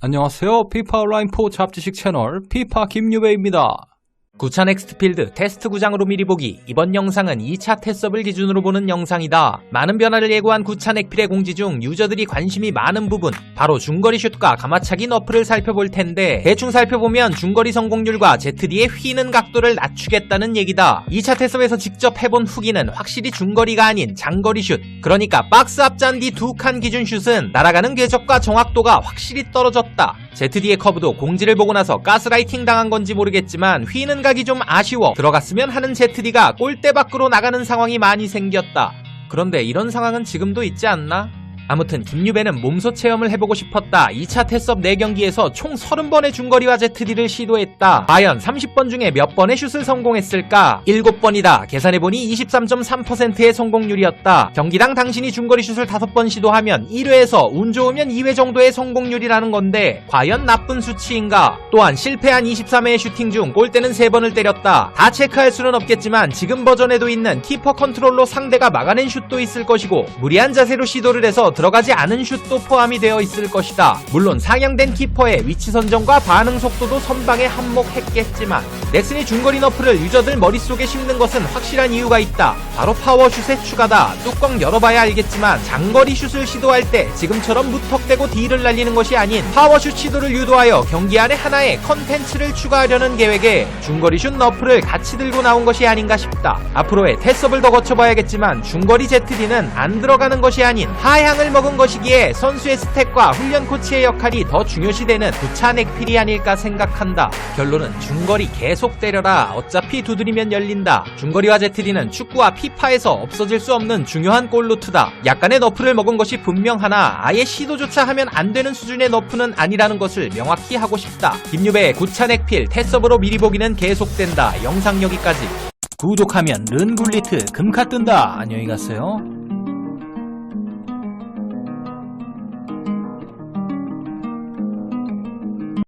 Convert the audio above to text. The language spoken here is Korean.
안녕하세요. 피파 온라인4 잡지식 채널 피파 김유배입니다. 구차 넥스트필드 테스트 구장으로 미리 보기 이번 영상은 2차 테스업을 기준으로 보는 영상이다. 많은 변화를 예고한 구차 넥필의 공지 중 유저들이 관심이 많은 부분 바로 중거리 슛과 가마차기 너프를 살펴볼 텐데 대충 살펴보면 중거리 성공률과 ZD의 휘는 각도를 낮추겠다는 얘기다. 2차 테스업에서 직접 해본 후기는 확실히 중거리가 아닌 장거리 슛 그러니까 박스 앞 잔디 두 칸 기준 슛은 날아가는 궤적과 정확도가 확실히 떨어졌다. ZD의 커브도 공지를 보고 나서 가스라이팅 당한 건지 모르겠지만 휘는 각이 좀 아쉬워 들어갔으면 하는 ZD가 골대 밖으로 나가는 상황이 많이 생겼다. 그런데 이런 상황은 지금도 있지 않나? 아무튼 김유배는 몸소 체험을 해보고 싶었다. 2차 테스업 4경기에서 총 30번의 중거리와 ZD를 시도했다. 과연 30번 중에 몇 번의 슛을 성공했을까? 7번이다. 계산해보니 23.3%의 성공률이었다. 경기당 당신이 중거리 슛을 5번 시도하면 1회에서 운 좋으면 2회 정도의 성공률이라는 건데 과연 나쁜 수치인가? 또한 실패한 23회의 슈팅 중 골대는 3번을 때렸다. 다 체크할 수는 없겠지만 지금 버전에도 있는 키퍼 컨트롤로 상대가 막아낸 슛도 있을 것이고 무리한 자세로 시도를 해서 들어가지 않은 슛도 포함이 되어 있을 것이다. 물론 상향된 키퍼의 위치 선정과 반응 속도도 선방에 한몫했겠지만 넥슨이 중거리 너프를 유저들 머릿속에 심는 것은 확실한 이유가 있다. 바로 파워슛의 추가다. 뚜껑 열어봐야 알겠지만 장거리 슛을 시도할 때 지금처럼 무턱대고 딜을 날리는 것이 아닌 파워슛 시도를 유도하여 경기 안에 하나의 컨텐츠를 추가하려는 계획에 중거리 슛 너프를 같이 들고 나온 것이 아닌가 싶다. 앞으로의 테스업을 더 거쳐봐야겠지만 중거리 ZD는 안 들어가는 것이 아닌 하향을 먹은 것이기에 선수의 스택과 훈련 코치의 역할이 더 중요시되는 부차 넥 필이 아닐까 생각한다. 결론은 중거리 계속 때려라. 어차피 두드리면 열린다. 중거리와 ZD는 축구와 피파에서 없어질 수 없는 중요한 골루트다. 약간의 너프를 먹은 것이 분명하나 아예 시도조차 하면 안 되는 수준의 너프는 아니라는 것을 명확히 하고 싶다. 김유배의 구차 넥 필 테스업으로 미리 보기는 계속된다. 영상 여기까지. 구독하면 른굴리트 금카 뜬다. 안녕히 가세요.